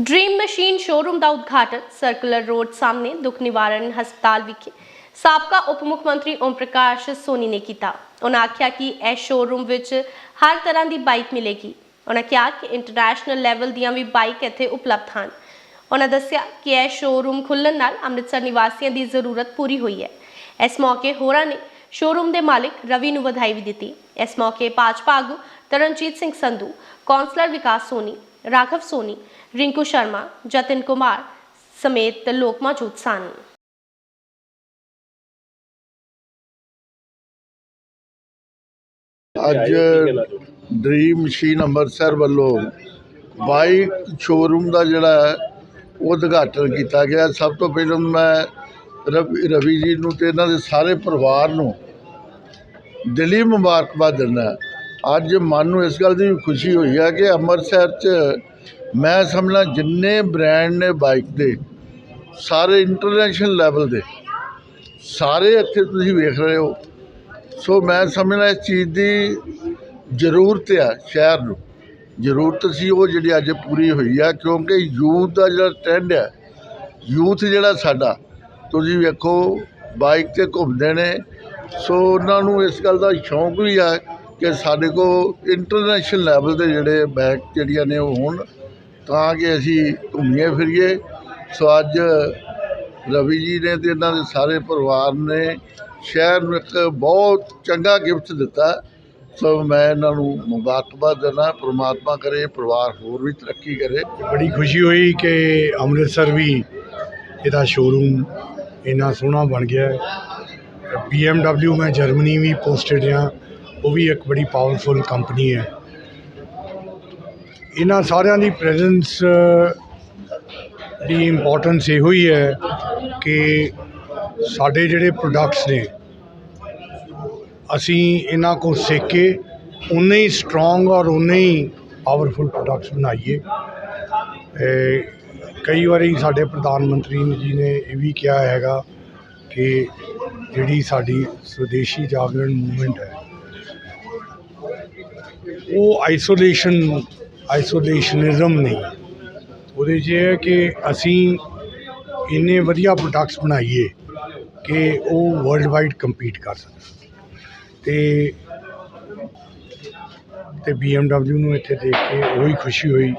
Dream machine showroom ਦਾ ਉਦਘਾਟਨ circular road ਸਾਹਮਣੇ ਦੁੱਖ ਨਿਵਾਰਨ ਹਸਪਤਾਲ ਵਿਖੇ ਸਾਬਕਾ ਉਪ ਮੁੱਖ ਮੰਤਰੀ ਓਮ ਪ੍ਰਕਾਸ਼ ਸੋਨੀ ਨੇ ਕੀਤਾ। ਉਹਨਾਂ ਆਖਿਆ ਕਿ ਇਸ ਸ਼ੋਰੂਮ ਵਿੱਚ ਹਰ ਤਰ੍ਹਾਂ ਦੀ ਬਾਈਕ ਮਿਲੇਗੀ। ਉਹਨਾਂ ਕਿਹਾ ਕਿ ਇੰਟਰਨੈਸ਼ਨਲ ਲੈਵਲ ਦੀਆਂ ਵੀ ਬਾਈਕ ਇੱਥੇ ਉਪਲਬਧ ਹਨ। ਉਹਨਾਂ ਦੱਸਿਆ ਕਿ ਇਹ ਸ਼ੋਰੂਮ ਖੁੱਲਣ ਨਾਲ ਅੰਮ੍ਰਿਤਸਰ ਨਿਵਾਸੀਆਂ ਦੀ ਜ਼ਰੂਰਤ ਪੂਰੀ ਹੋਈ ਹੈ। ਇਸ ਮੌਕੇ ਹੋਰਾਂ ਨੇ ਸ਼ੋਰੂਮ ਦੇ ਮਾਲਕ ਰਵੀ ਨੂੰ ਵਧਾਈ ਵੀ ਦਿੱਤੀ। ਇਸ ਮੌਕੇ ਭਾਜਪਾ ਆਗੂ ਤਰਨਜੀਤ ਸਿੰਘ ਸੰਧੂ, ਕੌਂਸਲਰ ਵਿਕਾਸ ਸੋਨੀ ਰਾਘਵ ਸੋਨੀ ਰਿੰਕੂ ਸ਼ਰਮਾ ਜਤਨ ਕੁਮਾਰ ਸਮੇਤ ਲੋਕ ਮੌਜੂਦ ਸਨ ਅੱਜ ਡ੍ਰੀਮ ਮਸ਼ੀਨ ਅੰਮ੍ਰਿਤਸਰ ਵੱਲੋਂ ਬਾਈਕ ਸ਼ੋਰੂਮ ਦਾ ਜਿਹੜਾ ਹੈ ਉਹ ਉਦਘਾਟਨ ਕੀਤਾ ਗਿਆ ਸਭ ਤੋਂ ਪਹਿਲਾਂ ਮੈਂ ਰਵੀ ਰਵੀ ਜੀ ਨੂੰ ਤੇ ਇਹਨਾਂ ਦੇ ਸਾਰੇ ਪਰਿਵਾਰ ਨੂੰ ਦਿਲੀ ਮੁਬਾਰਕਬਾਦ ਦਿੰਦਾ ਅੱਜ ਮਨ ਨੂੰ ਇਸ ਗੱਲ ਦੀ ਵੀ ਖੁਸ਼ੀ ਹੋਈ ਹੈ ਕਿ ਅੰਮ੍ਰਿਤਸਰ 'ਚ ਮੈਂ ਸਮਝਣਾ ਜਿੰਨੇ ਬ੍ਰਾਂਡ ਨੇ ਬਾਈਕ ਦੇ, ਸਾਰੇ ਇੰਟਰਨੈਸ਼ਨਲ ਲੈਵਲ ਦੇ, ਸਾਰੇ ਇੱਥੇ ਤੁਸੀਂ ਵੇਖ ਰਹੇ ਹੋ। ਸੋ ਮੈਂ ਸਮਝਣਾ ਇਸ ਚੀਜ਼ ਦੀ ਜ਼ਰੂਰਤ ਆ ਸ਼ਹਿਰ ਨੂੰ। ਜ਼ਰੂਰਤ ਸੀ ਉਹ ਜਿਹੜੀ ਅੱਜ ਪੂਰੀ ਹੋਈ ਆ, ਕਿਉਂਕਿ ਯੂਥ ਦਾ ਜਿਹੜਾ ਟ੍ਰੈਂਡ ਹੈ ਯੂਥ ਜਿਹੜਾ ਸਾਡਾ, ਤੁਸੀਂ ਵੇਖੋ ਬਾਈਕ ਤੇ ਘੁੰਮਦੇ ਨੇ। ਸੋ ਉਹਨਾਂ ਨੂੰ ਇਸ ਗੱਲ ਦਾ ਸ਼ੌਂਕ ਵੀ ਆ ਕਿ ਸਾਡੇ ਕੋਲ ਇੰਟਰਨੈਸ਼ਨਲ ਲੈਵਲ ਦੇ ਜਿਹੜੇ ਬਾਈਕ ਜਿਹੜੀਆਂ ਨੇ ਉਹ ਹੋਣ, ਤਾਂ ਕਿ ਅਸੀਂ ਘੁੰਮੀਏ ਫਿਰੀਏ। ਸੋ ਅੱਜ ਰਵੀ ਜੀ ਨੇ ਤੇ ਇਹਨਾਂ ਦੇ ਸਾਰੇ ਪਰਿਵਾਰ ਨੇ ਸ਼ਹਿਰ ਨੂੰ ਇੱਕ ਬਹੁਤ ਚੰਗਾ ਗਿਫਟ ਦਿੱਤਾ। ਸੋ ਮੈਂ ਇਹਨਾਂ ਨੂੰ ਮੁਬਾਰਕਬਾਦ ਦਿੰਦਾ, ਪ੍ਰਮਾਤਮਾ ਕਰੇ, ਪਰਿਵਾਰ ਹੋਰ ਵੀ ਤਰੱਕੀ ਕਰੇ। ਬੜੀ ਖੁਸ਼ੀ ਹੋਈ ਕਿ ਅੰਮ੍ਰਿਤਸਰ ਵੀ ਇਹਦਾ ਸ਼ੋਰੂਮ ਇੰਨਾ ਸੋਹਣਾ ਬਣ ਗਿਆ ਹੈ। BMW ਮੈਂ ਜਰਮਨੀ ਵੀ ਪੋਸਟਡ ਆ ਉਹ ਵੀ ਇੱਕ ਬੜੀ ਪਾਵਰਫੁਲ ਕੰਪਨੀ ਹੈ। ਇਹਨਾਂ ਸਾਰਿਆਂ ਦੀ ਪ੍ਰੈਜ਼ੈਂਸ ਦੀ ਇੰਪੋਰਟੈਂਸ ਇਹੋ ਹੀ ਹੈ ਕਿ ਸਾਡੇ ਜਿਹੜੇ ਪ੍ਰੋਡਕਟਸ ਨੇ, ਅਸੀਂ ਇਹਨਾਂ ਕੋਲ ਸਿੱਖ ਕੇ ਉਨੇ ਹੀ ਸਟਰੋਂਗ ਔਰ ਉਨੇ ਹੀ ਪਾਵਰਫੁਲ ਪ੍ਰੋਡਕਟਸ ਬਣਾਈਏ। ਕਈ ਵਾਰੀ ਸਾਡੇ ਪ੍ਰਧਾਨ ਮੰਤਰੀ ਜੀ ਨੇ ਇਹ ਵੀ ਕਿਹਾ ਹੈਗਾ ਕਿ ਜਿਹੜੀ ਸਾਡੀ ਸਵਦੇਸ਼ੀ ਜਾਗਰਣ ਮੂਵਮੈਂਟ ਹੈ ਉਹ ਆਈਸੋਲੇਸ਼ਨ ਆਈਸੋਲੇਸ਼ਨਿਜ਼ਮ ਨਹੀਂ। ਉਹਦੇ 'ਚ ਇਹ ਹੈ ਕਿ ਅਸੀਂ ਇੰਨੇ ਵਧੀਆ ਪ੍ਰੋਡਕਟਸ ਬਣਾਈਏ ਕਿ ਉਹ ਵਰਲਡ ਵਾਈਡ ਕੰਪੀਟ ਕਰ ਸਕਣ। ਤੇ ਤੇ BMW ਨੂੰ ਇੱਥੇ ਦੇਖ ਕੇ ਉਹੀ ਖੁਸ਼ੀ ਹੋਈ।